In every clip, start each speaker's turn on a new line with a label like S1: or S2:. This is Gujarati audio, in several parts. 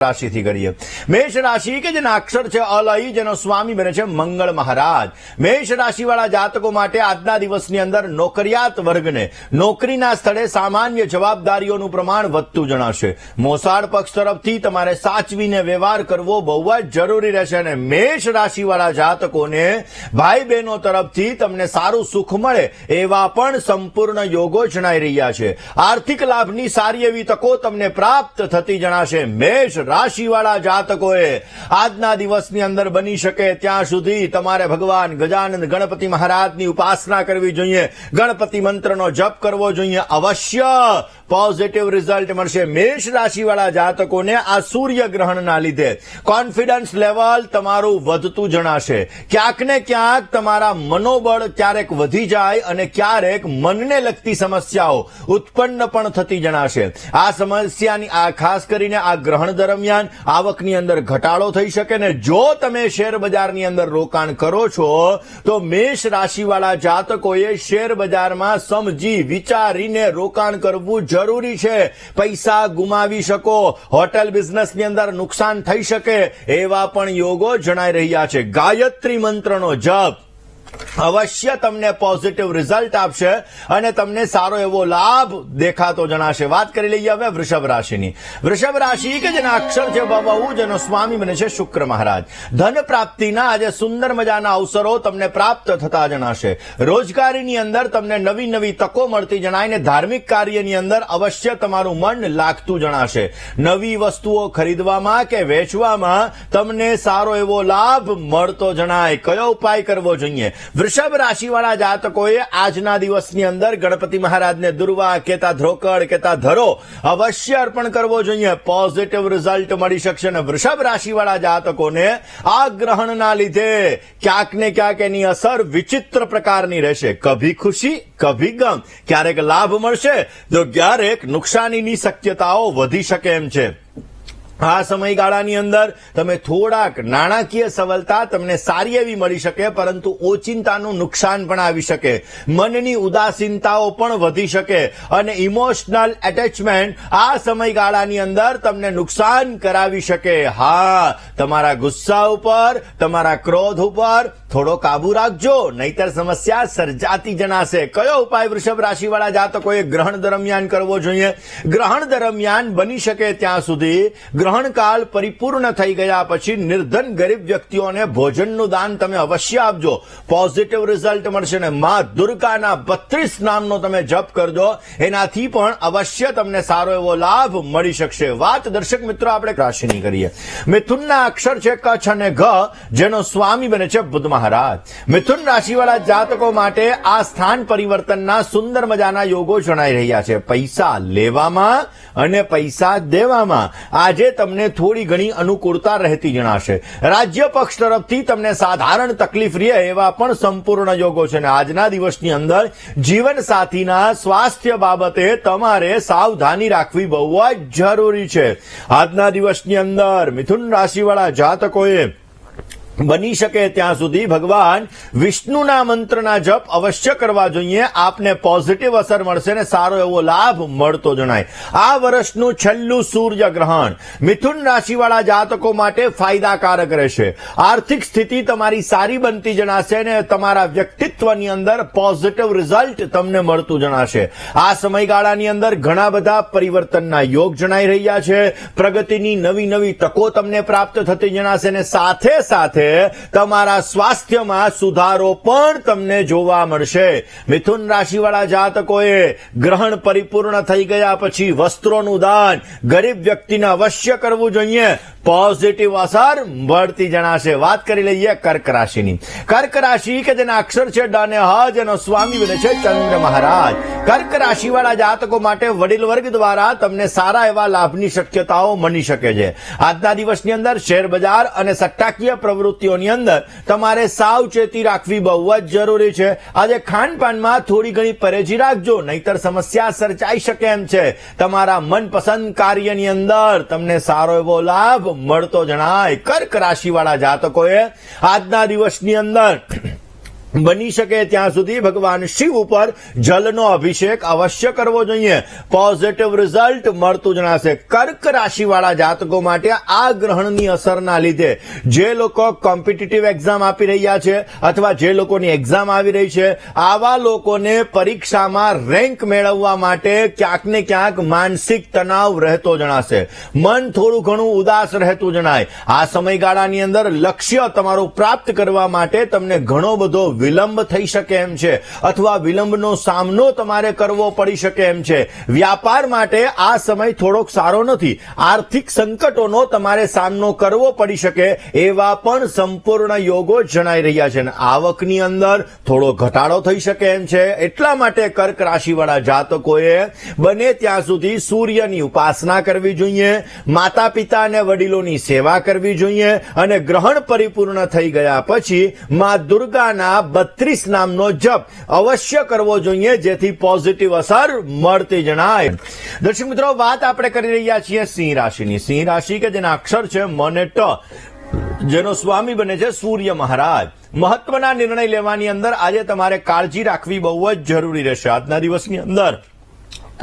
S1: રાશિથી કરીએ મેષ રાશિ કે જેના અક્ષર છે અલઈ જેનો સ્વામી બને છે મંગળ મહારાજ. મેષ રાશિવાળા જાતકો માટે આજના દિવસની અંદર નોકરિયાત વર્ગને નોકરીના સ્થળે સામાન્ય જવાબદારીઓનું પ્રમાણ વધતું જણાશે. મોસાળ પક્ષ તરફથી તમારે સાચવીને વ્યવહાર કરવો બહુ જ જરૂરી રહેશે અને મેષ રાશિવાળા જાતકોને ભાઈ બહેનો તરફથી તમને સારું સુખ મળે એવા પણ સંપૂર્ણ યોગો જણાઈ રહ્યા છે. આર્થિક લાભની સારી એવી તકો તમને પ્રાપ્ત થતી જણાશે મેષ રાશિવાળા જાતકોએ આજના દિવસની અંદર બની શકે ત્યાં સુધી તમારે ભગવાન ગજાનંદ ગણપતિ મહારાજની ઉપાસના કરવી જોઈએ. ગણપતિ મંત્રનો જપ કરવો જોઈએ. અવશ્ય પોઝિટિવ રિઝલ્ટ મળશે. મેષ રાશિવાળા જાતકોને આ સૂર્ય ગ્રહણના લીધે કોન્ફિડન્સ લેવલ તમારું વધતું જણાશે. ક્યાંક ને ક્યાંક તમારા મનોબળ ક્યારેક વધી જાય અને ક્યારેક મનને લગતી સમસ્યાઓ ઉત્પન્ન પણ થતી જણાશે. આ સમસ્યાની આ ખાસ કરીને આ ગ્રહણ દરમિયાન આવકની અંદર ઘટાડો થઈ શકે ને જો તમે શેર બજારની અંદર રોકાણ કરો છો, તો મેષ રાશિવાળા જાતકોએ શેર બજારમાં સમજી વિચારીને રોકાણ કરવું જરૂરી છે. પૈસા ગુમાવી શકો, હોટેલ બિઝનેસની અંદર નુકસાન થઈ શકે એવા પણ યોગો જણાઈ રહ્યા છે. ગાયત્રી મંત્રનો જપ. અવશ્ય તમને પોઝિટિવ રિઝલ્ટ આપશે અને તમને સારો એવો લાભ દેખાતો જણાશે. વાત કરી લઈએ હવે વૃષભ રાશિની. વૃષભ રાશિ કે જેના અક્ષર છે બહુ જેનો સ્વામી બને છે શુક્ર મહારાજ. ધન પ્રાપ્તિના આજે સુંદર મજાના અવસરો તમને પ્રાપ્ત થતા જણાશે. રોજગારીની અંદર તમને નવી નવી તકો મળતી જણાય ને ધાર્મિક કાર્યની અંદર અવશ્ય તમારું મન લાગતું જણાશે. નવી વસ્તુઓ ખરીદવામાં કે વેચવામાં તમને સારો એવો લાભ મળતો જણાય. કયો ઉપાય કરવો જોઈએ? વૃષભ રાશિવાળા જાતકોએ આજના દિવસની અંદર ગણપતિ મહારાજને દુર્વા, કેતા ધ્રોકડ, કેતા ધરો, અવશ્ય અર્પણ કરવો જોઈએ. પોઝિટિવ રિઝલ્ટ મળી શકશે અને વૃષભ રાશિવાળા જાતકોને આ ગ્રહણના લીધે ક્યાંક ને ક્યાંક એની અસર વિચિત્ર પ્રકારની રહેશે. કભી ખુશી, કભી ગમ. ક્યારેક લાભ મળશે, તો ક્યારેક નુકસાનીની શક્યતાઓ વધી શકે એમ છે. આ સમયગાળાની અંદર તમે થોડાક નાણાકીય સવલતા તમને સારી એવી મળી શકે, પરંતુ ઓચિંતાનું નુકસાન પણ આવી શકે. મનની ઉદાસીનતાઓ પણ વધી શકે અને ઇમોશનલ એટેચમેન્ટ આ સમયગાળાની અંદર તમને નુકસાન કરાવી શકે. હા, તમારા ગુસ્સા ઉપર, તમારા ક્રોધ ઉપર થોડો કાબુ રાખજો, નહીતર સમસ્યા સર્જાતી જણાશે. કયો ઉપાય વૃષભ રાશિવાળા જાતકોએ ગ્રહણ દરમિયાન કરવો જોઈએ? ગ્રહણ દરમિયાન બની શકે ત્યાં સુધી. ગ્રહણકાળ પરિપૂર્ણ થઈ ગયા પછી નિર્ધન ગરીબ વ્યક્તિઓને ભોજનનું દાન તમે અવશ્ય આપજો. પોઝિટિવ રિઝલ્ટ મળશે ને મા દુર્ગાના બત્રીસ નામનો તમે જપ કરજો. એનાથી પણ અવશ્ય તમને સારો એવો લાભ મળી શકશે. વાત દર્શક મિત્રો, આપણે રાશિની કરીએ. મિથુનના અક્ષર છે કચ્છ અને ઘ, જેનો સ્વામી બને છે બુદ્ધ મહારાજ. મિથુન રાશિવાળા જાતકો માટે આ સ્થાન પરિવર્તનના સુંદર મજાના યોગો જણાઈ રહ્યા છે. પૈસા લેવામાં અને પૈસા દેવામાં. આજે તમને થોડી ઘણી અનુકૂળતા રહેતી જણાશે. રાજ્ય પક્ષ તરફથી તમને સાધારણ તકલીફ રહે એવા પણ સંપૂર્ણ યોગો છે. અને આજના દિવસની અંદર જીવન સાથીના સ્વાસ્થ્ય બાબતે તમારે સાવધાની રાખવી બહુ જ જરૂરી છે. આજના દિવસની અંદર મિથુન રાશિવાળા જાતકોએ બની શકે ત્યાં સુધી ભગવાન વિષ્ણુના મંત્રના જપ અવશ્ય કરવા જોઈએ. આપને પોઝિટિવ અસર મળશે ને સારો એવો લાભ મળતો જણાય. આ વર્ષનું છેલ્લું સૂર્ય ગ્રહણ મિથુન રાશિવાળા જાતકો માટે ફાયદાકારક રહેશે. આર્થિક સ્થિતિ તમારી સારી બનતી જણાશે ને તમારા વ્યક્તિત્વની અંદર પોઝિટિવ રિઝલ્ટ તમને મળતું જણાશે. આ સમયગાળાની અંદર ઘણા બધા પરિવર્તનના યોગ જણાઈ રહ્યા છે. પ્રગતિની નવી નવી તકો તમને પ્રાપ્ત થતી જણાશે ને સાથે સાથે તમારા સ્વાસ્થ્યમાં સુધારો પણ તમને જોવા મળશે. મિથુન રાશિવાળા જાતકોએ ગ્રહણ પરિપૂર્ણ થઈ ગયા પછી વસ્ત્રોનું દાન ગરીબ વ્યક્તિને અવશ્ય કરવું જોઈએ. પોઝિટિવ અસર મળતી જણાશે. વાત કરી લઈએ કર્ક રાશિની. કર્ક રાશિ કે જેના અક્ષર છે ડને હ, જેનો સ્વામી બને છે ચંદ્ર મહારાજ. કર્ક રાશિવાળા જાતકો માટે વડીલ વર્ગ દ્વારા તમને સારા એવા લાભની શક્યતાઓ મળી શકે છે. આજના દિવસની અંદર શેર બજાર અને સટ્ટાકીય પ્રવૃત્તિઓની અંદર તમારે સાવચેતી રાખવી બહુ જ જરૂરી છે. આજે ખાનપાનમાં થોડી ઘણી પરેજી રાખજો, નહીતર સમસ્યા સર્જાઈ શકે એમ છે. તમારા મનપસંદ કાર્યની અંદર તમને સારો એવો લાભ મળતો જણાય. કર્ક રાશિવાળા જાતકોએ આજના દિવસની અંદર બની શકે ત્યાં સુધી ભગવાન શિવ ઉપર જલનો અભિષેક અવશ્ય કરવો જોઈએ. પોઝિટિવ રિઝલ્ટ મળતું જણાશે. કર્ક રાશિવાળા જાતકો માટે આ ગ્રહણની અસરના લીધે જે લોકો કોમ્પિટિટિવ એક્ઝામ આપી રહ્યા છે અથવા જે લોકોની એક્ઝામ આવી રહી છે, આવા લોકોને પરીક્ષામાં રેન્ક મેળવવા માટે ક્યાંક ને ક્યાંક માનસિક તણાવ રહેતો જણાશે. મન થોડું ઘણું ઉદાસ રહેતું જણાય. આ સમયગાળાની અંદર લક્ષ્ય તમારું પ્રાપ્ત કરવા માટે તમને ઘણો બધો વિલંબ થઈ શકે એમ છે, અથવા વિલંબનો સામનો તમારે કરવો પડી શકે એમ છે. વ્યાપાર માટે આ સમય થોડોક સારો નથી. આર્થિક સંકટોનો તમારે સામનો કરવો પડી શકે એવા પણ સંપૂર્ણ યોગો જણાઈ રહ્યા છે. આવકની અંદર થોડો ઘટાડો થઈ શકે એમ છે. એટલા માટે કર્ક રાશિવાળા જાતકોએ બને ત્યાં સુધી સૂર્યની ઉપાસના કરવી જોઈએ માતા પિતા અને વડીલોની સેવા કરવી જોઈએ અને ગ્રહણ પરિપૂર્ણ થઈ ગયા પછી મા દુર્ગાના બત્રીસ નામનો જપ અવશ્ય કરવો જોઈએ, જેથી પોઝિટિવ અસર મળતી જણાય. દર્શક મિત્રો, વાત આપણે કરી રહ્યા છીએ સિંહ રાશિની. સિંહ રાશિ કે જેના અક્ષર છે મને ટ, જેનો સ્વામી બને છે સૂર્ય મહારાજ. મહત્વના નિર્ણય લેવાની અંદર આજે તમારે કાળજી રાખવી બહુ જ જરૂરી રહેશે. આજના દિવસની અંદર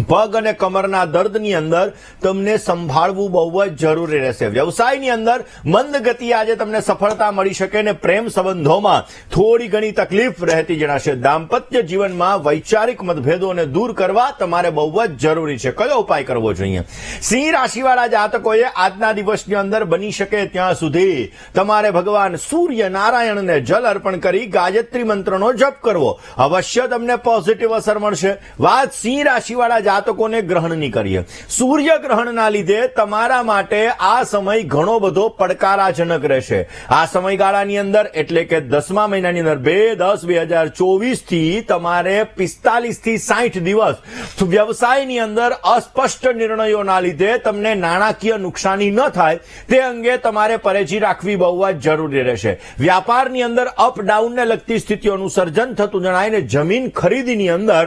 S1: પગ અને કમરના દર્દની અંદર તમને સંભાળવું બહુ જ જરૂરી રહેશે. વ્યવસાયની અંદર મંદ ગતિ આજે તમને સફળતા મળી શકે ને પ્રેમ સંબંધોમાં થોડી ઘણી તકલીફ રહેતી જણાશે. દાંપત્ય જીવનમાં વૈચારિક મતભેદોને દૂર કરવા તમારે બહુ જ જરૂરી છે. કયો ઉપાય કરવો જોઈએ? સિંહ રાશિવાળા જાતકોએ આજના દિવસની અંદર બની શકે ત્યાં સુધી તમારે ભગવાન સૂર્ય નારાયણને જલ અર્પણ કરી ગાયત્રી મંત્રનો જપ કરવો. અવશ્ય તમને પોઝિટિવ અસર મળશે. વાત સિંહ રાશિવાળા જાતકોને ગ્રહણની કરીએ. સૂર્ય ગ્રહણના લીધે તમારા માટે આ સમય ઘણો બધો પડકારાજનક રહેશે. આ સમયગાળાની અંદર એટલે કે દસમા મહિનાની અંદર, બે દસ બે હજાર ચોવીસથી તમારે પિસ્તાલીસથી સાઠ દિવસ વ્યવસાયની અંદર અસ્પષ્ટ નિર્ણયોના લીધે તમને નાણાકીય નુકસાની ન થાય, તે અંગે તમારે પરેજી રાખવી બહુ જ જરૂરી રહેશે. વ્યાપારની અંદર અપ ડાઉનને લગતી સ્થિતિઓનું સર્જન થતું જણાય ને જમીન ખરીદીની અંદર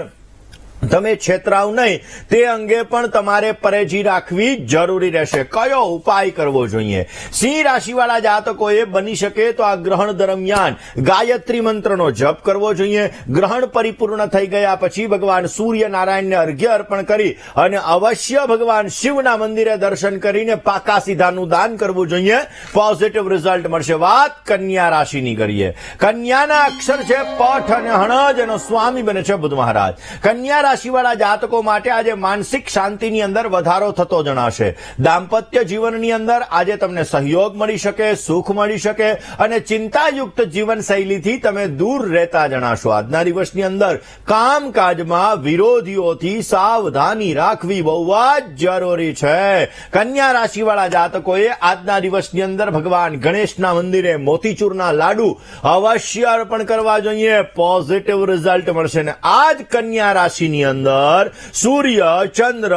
S1: તમે છેતરાવ નહીં. તે અંગે પણ તમારે પરેજી રાખવી જરૂરી રહેશે. કયો ઉપાય કરવો જોઈએ? સિંહ રાશિવાળા જાતકોએ બની શકે તો આ ગ્રહણ દરમિયાન ગાયત્રી મંત્રનો જપ કરવો જોઈએ. ગ્રહણ પરિપૂર્ણ થઈ ગયા પછી ભગવાન સૂર્યનારાયણને અર્ઘ્ય અર્પણ કરી અને અવશ્ય ભગવાન શિવના મંદિરે દર્શન કરીને પાકા સીધાનું દાન કરવું જોઈએ. પોઝિટિવ રિઝલ્ટ મળશે. વાત કન્યા રાશિની કરીએ. કન્યાના અક્ષર છે, પઠ અને હણજ એનો સ્વામી બને છે બુધ મહારાજ. કન્યા રાશિવાળા જાતકો માટે આજે માનસિક શાંતિની અંદર વધારો થતો જણાશે. દાંપત્ય જીવનની અંદર આજે તમને સહયોગ મળી શકે, સુખ મળી શકે અને ચિંતાયુક્ત જીવનશૈલીથી તમે દૂર રહેતા જણાશો. આજના દિવસની અંદર કામકાજમાં વિરોધીઓથી સાવધાની રાખવી બહુ જ જરૂરી છે. કન્યા રાશિવાળા જાતકોએ આજના દિવસની અંદર ભગવાન ગણેશના મંદિરે મોતીચૂરના લાડુ અવશ્ય અર્પણ કરવા જોઈએ. પોઝિટિવ રિઝલ્ટ મળશે ને આ કન્યા રાશિની અંદર સૂર્ય, ચંદ્ર,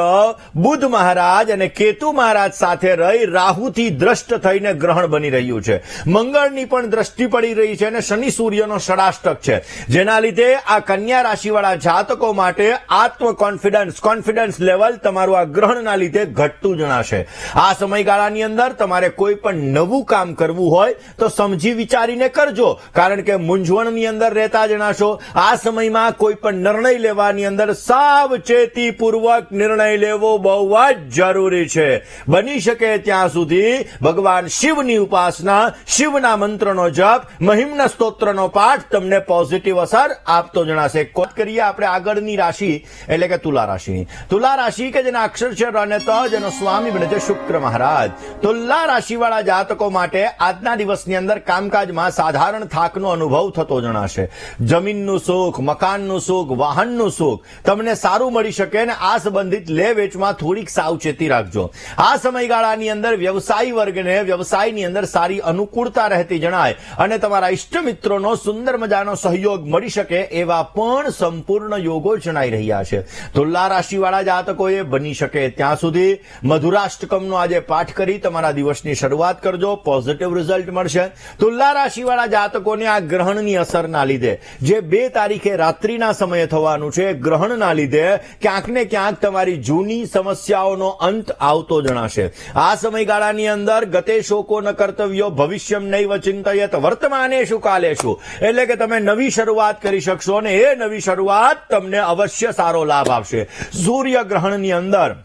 S1: બુધ મહારાજ અને કેતુ મહારાજ સાથે રહી રાહુથી દ્રષ્ટ થઈને ગ્રહણ બની રહ્યું છે. મંગળની પણ દ્રષ્ટિ પડી રહી છે અને શનિ સૂર્યનો ષડાષ્ટક છે. જેના લીધે આ કન્યા રાશિવાળા જાતકો માટે આત્મ કોન્ફિડન્સ કોન્ફિડન્સ લેવલ તમારું આ ગ્રહણના લીધે ઘટતું જણાશે. આ સમયગાળાની અંદર તમારે કોઈ પણ નવું કામ કરવું હોય તો સમજી વિચારીને કરજો. કારણ કે મૂંઝવણની અંદર રહેતા જણાશો. આ સમયમાં કોઈ પણ નિર્ણય લેવાની અંદર સાવચેતી પૂર્વક નિર્ણય લેવો બહુ જ જરૂરી છે. બની શકે ત્યાં સુધી ભગવાન શિવની ઉપાસના, શિવના મંત્રનો જપ, મહિમ્ન સ્તોત્રનો પાઠ તમને પોઝિટિવ અસર આપતો જણાશે. કોટ કરીએ આપણે આગળની રાશિ, એટલે કે તુલા રાશિની તુલા રાશિ કે જેના અક્ષર અને ત, જેનો સ્વામી બને છે શુક્ર મહારાજ. તુલા રાશિવાળા જાતકો માટે આજના દિવસની અંદર કામકાજમાં સાધારણ થાકનો અનુભવ થતો જણાશે. જમીનનું સુખ, મકાનનું સુખ, વાહનનું સુખ તમને સારું મળી શકે અને આ સંબંધિત લે વેચમાં થોડીક સાવચેતી રાખજો. આ સમયગાળાની અંદર વ્યવસાયી વર્ગને વ્યવસાયની અંદર સારી અનુકૂળતા રહેતી જણાય અને તમારા ઇષ્ટ મિત્રોનો સુંદર મજાનો સહયોગ મળી શકે એવા પણ સંપૂર્ણ યોગો જણાઈ રહ્યા છે. તુલા રાશિવાળા જાતકોએ બની શકે ત્યાં સુધી. મધુરાષ્ટકમનો આજે પાઠ કરી તમારા દિવસની શરૂઆત કરજો. પોઝિટિવ રિઝલ્ટ મળશે. તુલા રાશિવાળા જાતકોને આ ગ્રહણની અસરના લીધે જે બે તારીખે રાત્રિના સમયે થવાનું છે, ગ્રહણ ગ્રહણના લીધે ક્યાંક ને ક્યાંક તમારી જૂની સમસ્યાઓનો અંત આવતો જણાશે. આ સમયગાળાની અંદર ગતે શોકો ન કર્તવ્યો, ભવિષ્યમ નૈવ ચિંતયત. વર્તમાને શું કાલે શું? એટલે કે તમે નવી શરૂઆત કરી શકશો અને એ નવી શરૂઆત તમને અવશ્ય સારો લાભ આપશે. સૂર્ય ગ્રહણની અંદર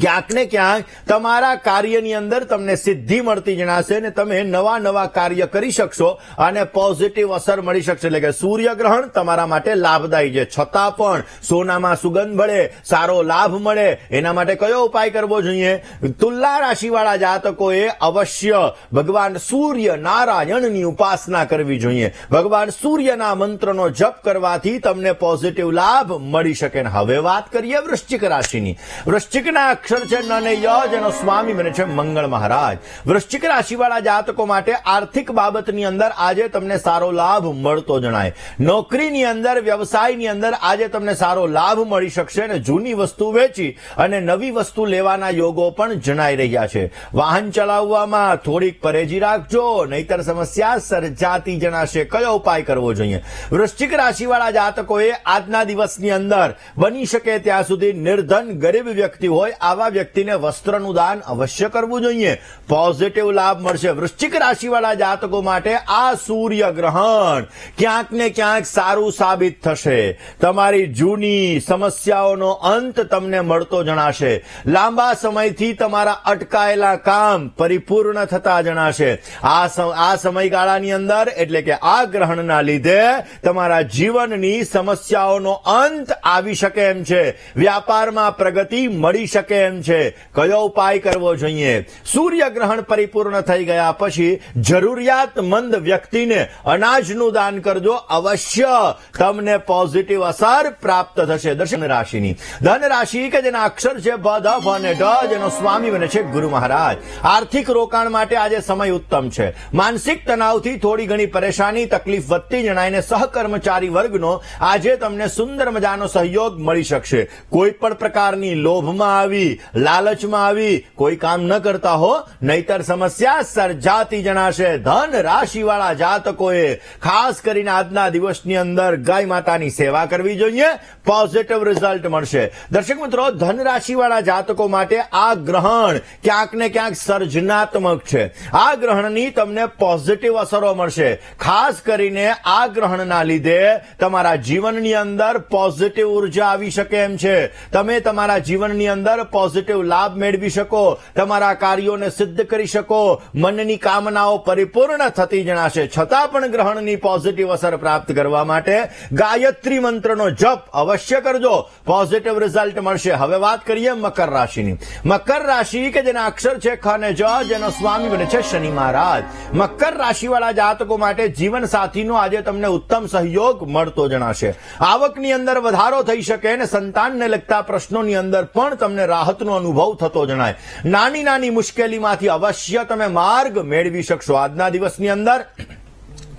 S1: ક્યાંક ને ક્યાંક તમારા કાર્યની અંદર તમને સિદ્ધિ મળતી જણાશે અને તમે નવા નવા કાર્ય કરી શકશો અને પોઝિટિવ અસર મળી શકશે. એટલે કે સૂર્યગ્રહણ તમારા માટે લાભદાયી છે. છતાં પણ સોનામાં સુગંધ મળે, સારો લાભ મળે. એના માટે કયો ઉપાય કરવો જોઈએ? તુલા રાશિવાળા જાતકોએ અવશ્ય ભગવાન સૂર્ય નારાયણની ઉપાસના કરવી જોઈએ. ભગવાન સૂર્યના મંત્રનો જપ કરવાથી તમને પોઝિટિવ લાભ મળી શકે હવે વાત કરીએ વૃશ્ચિક રાશિની. વૃશ્ચિકના અક્ષર છે ન ને ય સ્વામી બને છે મંગળ મહારાજ. વૃશ્ચિક રાશિવાળા જાતકો માટે આર્થિક બાબતની અંદર આજે તમને સારો લાભ મળતો જણાય. નોકરીની અંદર, વ્યવસાયની અંદર આજે તમને સારો લાભ મળી શકશે અને જૂની વસ્તુ વેચી અને નવી વસ્તુ લેવાના યોગો પણ જણાઈ રહ્યા છે. વાહન ચલાવવામાં થોડીક પરેજી રાખજો, નહીતર સમસ્યા સર્જાતી જણાશે. કયો ઉપાય કરવો જોઈએ? વૃશ્ચિક રાશિવાળા જાતકોએ આજના દિવસની અંદર બની શકે ત્યાં સુધી નિર્ધન ગરીબ વ્યક્તિ હોય આવા વ્યક્તિને વસ્ત્રનું દાન અવશ્ય કરવું જોઈએ. પોઝિટિવ લાભ મળશે. વૃશ્ચિક રાશિવાળા જાતકો માટે આ સૂર્ય ગ્રહણ ક્યાંક ને ક્યાંક સારું સાબિત થશે. તમારી જૂની સમસ્યાઓનો અંત તમને મળતો જણાશે. લાંબા સમયથી તમારા અટકાયેલા કામ પરિપૂર્ણ થતા જણાશે. આ આ સમયગાળાની અંદર એટલે કે આ ગ્રહણના લીધે તમારા જીવનની સમસ્યાઓનો અંત આવી શકે એમ છે. વ્યાપારમાં પ્રગતિ મળી શકે એમ છે? કયો ઉપાય કરવો જોઈએ? સૂર્ય ગ્રહણ પરિપૂર્ણ થઈ ગયા પછી જરૂરિયાતમંદ વ્યક્તિને અનાજનું દાન કરજો અવશ્ય. તમને પોઝિટિવ અસર પ્રાપ્ત થશે. દર્શન રાશિની. ધન રાશિ કે જેના અક્ષર છે ભ અને ઢ, જેનો સ્વામી બને છે ગુરુ મહારાજ. આર્થિક રોકાણ માટે આજે સમય ઉત્તમ છે. માનસિક તણાવથી થોડી ઘણી પરેશાની, તકલીફ વધતી જણાઈને સહકર્મચારી વર્ગનો આજે તમને સુંદર મજાનો સહયોગ મળી શકશે. કોઈ પણ પ્રકારની લોભમાં આવી લાલચમાં આવી કોઈ કામ ન કરતા હો, નહીતર સમસ્યા સર્જાતી જણાશે. ધન રાશિવાળા જાતકોએ ખાસ કરીને આજના દિવસની અંદર ગાય માતાની સેવા કરવી જોઈએ. પોઝિટિવ રિઝલ્ટ મળશે. દર્શક મિત્રો, ધન રાશિવાળા જાતકો માટે આ ગ્રહણ ક્યાંક ને ક્યાંક સર્જનાત્મક છે. આ ગ્રહણની તમને પોઝિટિવ અસરો મળશે. ખાસ કરીને આ ગ્રહણના લીધે તમારા જીવનની અંદર પોઝિટિવ ઊર્જા આવી શકે એમ છે. તમે તમારા જીવનની અંદર પોઝિટિવ લાભ મેળવી શકો, તમારા કાર્યોને સિદ્ધ કરી શકો, મનની કામનાઓ પરિપૂર્ણ થતી જણાશે. છતાં પણ ગ્રહણની પોઝિટિવ અસર પ્રાપ્ત કરવા માટે ગાયત્રી મંત્રનો જપ અવશ્ય કરજો. પોઝિટિવ રિઝલ્ટ મળશે. હવે વાત કરીએ મકર રાશિની. મકર રાશિ કે જેના અક્ષર છે ખ અને જ, જેનો સ્વામી બને છે શનિ મહારાજ. મકર રાશિવાળા જાતકો માટે જીવન સાથીનો આજે તમને ઉત્તમ સહયોગ મળતો જણાશે. આવકની અંદર વધારો થઈ શકે અને સંતાનને લગતા પ્રશ્નોની અંદર પણ તમને રાહતનો અનુભવ થતો જણાય. નાની નાની મુશ્કેલીમાંથી અવશ્ય તમે માર્ગ મેળવી શકશો આજના દિવસની અંદર.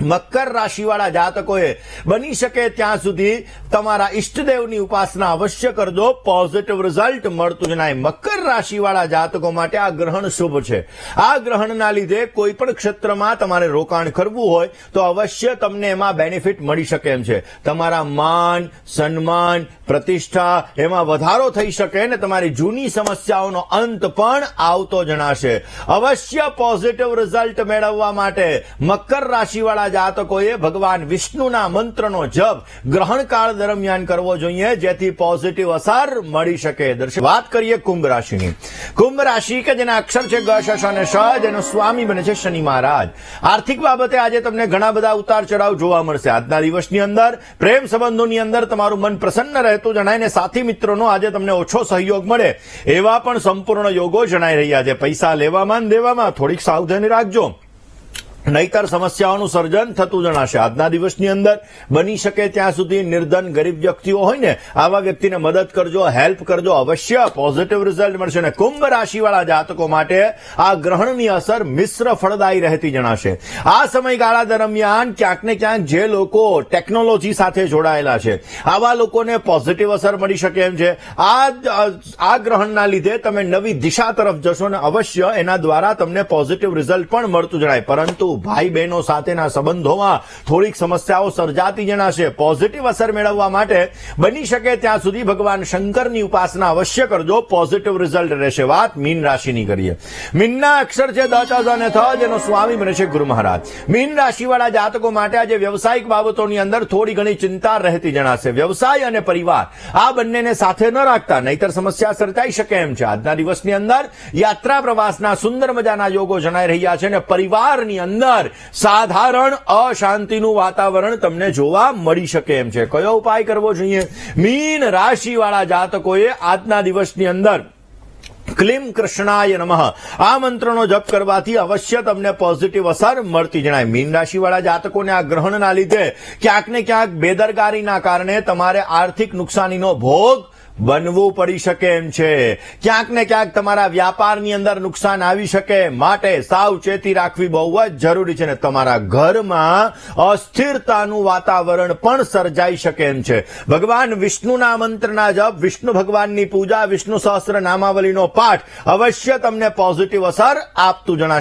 S1: મકર રાશિવાળા જાતકોએ બની શકે ત્યાં સુધી તમારા ઈષ્ટદેવની ઉપાસના અવશ્ય કરજો. પોઝિટિવ રિઝલ્ટ મળતું જણાય મકર રાશિવાળા જાતકો માટે આ ગ્રહણ શુભ છે. આ ગ્રહણના લીધે કોઈ પણ ક્ષેત્રમાં તમારે રોકાણ કરવું હોય તો અવશ્ય તમને એમાં બેનિફિટ મળી શકે એમ છે. તમારા માન, સન્માન, પ્રતિષ્ઠા એમાં વધારો થઈ શકે અને તમારી જૂની સમસ્યાઓનો અંત પણ આવતો જણાશે. અવશ્ય પોઝિટિવ રિઝલ્ટ મેળવવા માટે મકર રાશિવાળા જાતકોએ ભગવાન વિષ્ણુના મંત્રનો જપ ગ્રહણકાળ દરમિયાન કરવો જોઈએ, જેથી પોઝિટિવ અસર મળી શકે. દર્શક, વાત કરીએ કુંભ રાશિની. કુંભ રાશિ કે જેના અક્ષર છે ગ અને શ જેનો સ્વામી બને છે શનિ મહારાજ. આર્થિક બાબતે આજે તમને ઘણા બધા ઉતાર ચઢાવ જોવા મળશે. આજના દિવસની અંદર, પ્રેમ સંબંધોની અંદર તમારું મન પ્રસન્ન રહેતું જણાય ને સાથી મિત્રોનો આજે તમને ઓછો સહયોગ મળે. એવા પણ સંપૂર્ણ યોગો જણાઈ રહ્યા છે. પૈસા લેવામાં દેવામાં થોડીક સાવધાની રાખજો. નહીતર સમસ્યાઓનું સર્જન થતું જણાશે. આજના દિવસની અંદર બની શકે ત્યાં સુધી નિર્ધન ગરીબ વ્યક્તિઓ હોય ને, આવા વ્યક્તિને મદદ કરજો, હેલ્પ કરજો. અવશ્ય પોઝિટિવ રિઝલ્ટ મળશે અને કુંભ રાશિવાળા જાતકો માટે આ ગ્રહણની અસર મિશ્ર ફળદાયી રહેતી જણાશે. આ સમયગાળા દરમિયાન ક્યાંક ને ક્યાંક જે લોકો ટેકનોલોજી સાથે જોડાયેલા છે, આવા લોકોને પોઝિટિવ અસર મળી શકે એમ છે. આ આ ગ્રહણના લીધે તમે નવી દિશા તરફ જશો ને અવશ્ય એના દ્વારા તમને પોઝિટિવ રિઝલ્ટ પણ મળતું જણાય. પરંતુ ભાઈ બહેનો સાથેના સંબંધોમાં થોડીક સમસ્યાઓ સર્જાતી જણાશે. પોઝિટિવ અસર મેળવવા માટે બની શકે ત્યાં સુધી ભગવાન શંકરની ઉપાસના અવશ્ય કરજો. પોઝિટિવ રિઝલ્ટ રહેશે વાત મીન રાશિની કરીએ. મીનના અક્ષર છે અને થ, જેનો સ્વામી બને છે ગુરુ મહારાજ. મીન રાશિવાળા જાતકો માટે આજે વ્યવસાયિક બાબતોની અંદર થોડી ઘણી ચિંતા રહેતી જણાશે. વ્યવસાય અને પરિવાર, આ બંનેને સાથે ન રાખતા, નહીતર સમસ્યા સર્જાઈ શકે એમ છે. આજના દિવસની અંદર યાત્રા પ્રવાસના સુંદર મજાના યોગો જણાઈ રહ્યા છે અને પરિવારની અંદર. સાધારણ અશાંતિનું વાતાવરણ તમને જોવા મળી શકે એમ છે. કયો ઉપાય કરવો જોઈએ? મીન રાશિવાળા જાતકોએ આજના દિવસની અંદર ક્લીમ કૃષ્ણાય નમઃ. આ મંત્રનો જપ કરવાથી અવશ્ય તમને પોઝિટિવ અસર મળતી જણાય. મીન રાશિવાળા જાતકોને આ ગ્રહણના લીધે ક્યાંક ને ક્યાંક બેદરકારીના કારણે તમારે આર્થિક નુકસાનીનો ભોગ બનવું પડી શકે એમ છે. ક્યાંક ને ક્યાંક તમારા વ્યાપારની અંદર નુકસાન આવી શકે. માટે સાવચેતી રાખવી બહુ જ જરૂરી છે ને તમારા ઘરમાં અસ્થિરતાનું વાતાવરણ પણ સર્જાઈ શકે એમ છે. ભગવાન વિષ્ણુના મંત્રના જપ, વિષ્ણુ ભગવાનની પૂજા, વિષ્ણુ સહસ્ત્ર નામાવલીનો પાઠ અવશ્ય તમને પોઝિટિવ અસર આપતું જણાશે.